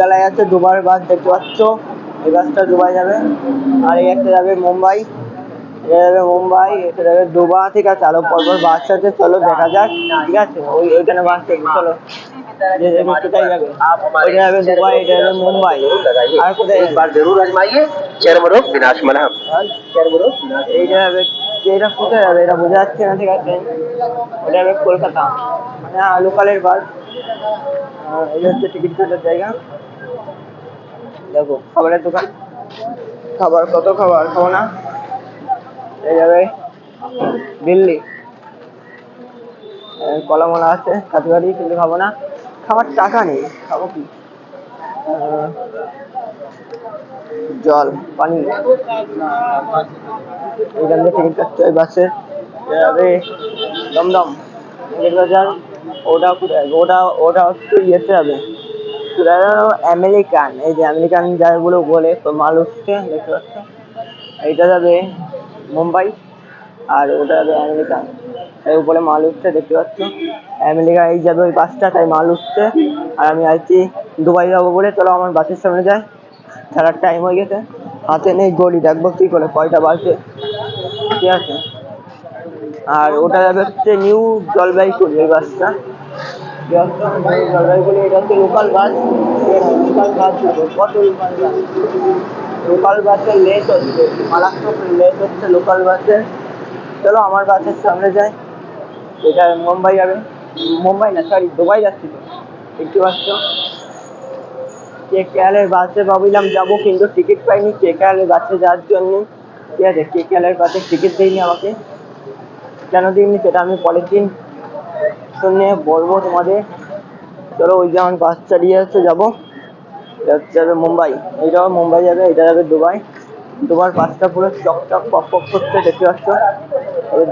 বেলায় আছে দুবার বাস দেখতে পাচ্ছ। এই বাসটা দুবাই যাবে। আর এই একটা যাবে মুম্বাই। এটা যাবে মুম্বাই, এটা যাবে দুবা ঠিক আছে, আরও পরপর বাস আছে। চলো, দেখা যাক। ঠিক আছে, ওই ওইখানে বাস দেখবে। চলো। এটা কোথায় যাবে? এটা বোঝা যাচ্ছে না, ঠিক আছে। ওটা হবে কলকাতা। মানে আলোকালের বাস। এই হচ্ছে টিকিট কাটার জায়গা। দেখো, খাবারের দোকান। খাবার, কত খাবার? খাব না? এই যাবে দিল্লি। কলা মলা আছে কাঠুয়ারি কিন্তু খাব না। খাবার টাকা নেই, খাব কি? জল, পানি। এখান থেকে টিকিট কাটতে হয় বাসে। যাবে দমদম। ওটা ওটা ওটা হচ্ছে ইয়েতে যাবে আমেরিকান। এই যে আমেরিকান যাগুলো বলে, তো মাল উঠছে, দেখতে পাচ্ছ? এইটা যাবে মুম্বাই, আর ওটা যাবে আমেরিকান। এই উপরে মাল উঠছে, দেখতে পাচ্ছ? আমেরিকা এই যাবে ওই বাসটা, তাই মাল উঠছে। আর আমি আছি দুবাই যাব বলে, চলো আমার বাসের সামনে যাই। ছাড়ার টাইম হয়ে গেছে। হাতে নেই গড়ি দেখব কি করে, কয়টা বাজে। ঠিক আছে? আর ওটা যাবে হচ্ছে নিউ জলপাইগুড়ি, এই বাসটা। এটা হচ্ছে local bus local bus local bus late হচ্ছে মারাত্মক লেট হচ্ছে লোকাল বাসের চলো আমার বাসের সামনে যাই এটা মুম্বাই যাবে মুম্বাই না সরি দুবাই যাচ্ছি তো দেখতে পাচ্ছ কে কেয়ালের বাসে ভাবিলাম যাব, কিন্তু টিকিট পাইনি কে কেয়ালের বাসে যাওয়ার জন্য। ঠিক আছে কে কেয়ালের বাসে টিকিট দেয়নি আমাকে। কেন দিইনি সেটা আমি পরের দিন শুনে বলব তোমাদের। চলো ওই যে আমার বাস চালিয়ে আছে যাব। যাবে মুম্বাই। এইটাও মুম্বাই যাবে, এটা যাবে দুবাই। দুবার বাসটা পুরো চকচক পক পক করছে, দেখতে পাচ্ছ?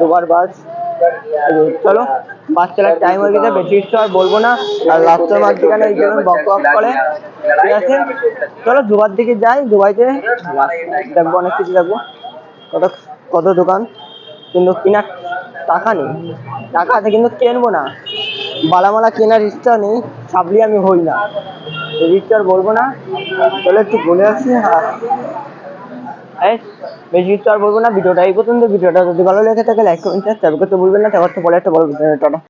দুবার বাস চলো বাস চালার টাইম হয়ে গেছে, বেশি কিছু আর বলব না। আর লাস্টের মাঝখানে এই জন্য বক বক করে, ঠিক আছে? চলো, দুবার দিকে যাই, দুবাইতে। দেখব, অনেক কিছু দেখব। কত কত দোকান। কিন্তু কেনার টাকা নেই। টাকা আছে কিন্তু কেনবো না। বালামালা কেনার ইচ্ছা নেই সাবলি আমি হই না। আর বলব না। তাহলে একটু বলে আসি এই, বেশি কিছু আর বলব না। ভিডিওটা এই পর্যন্ত। ভিডিওটা যদি ভালো লেগে থাকে লাইক কমেন্ট সাবস্ক্রাইব করতে ভুলবেন না। তারপর তো বলে একটা বলবেন টাটা।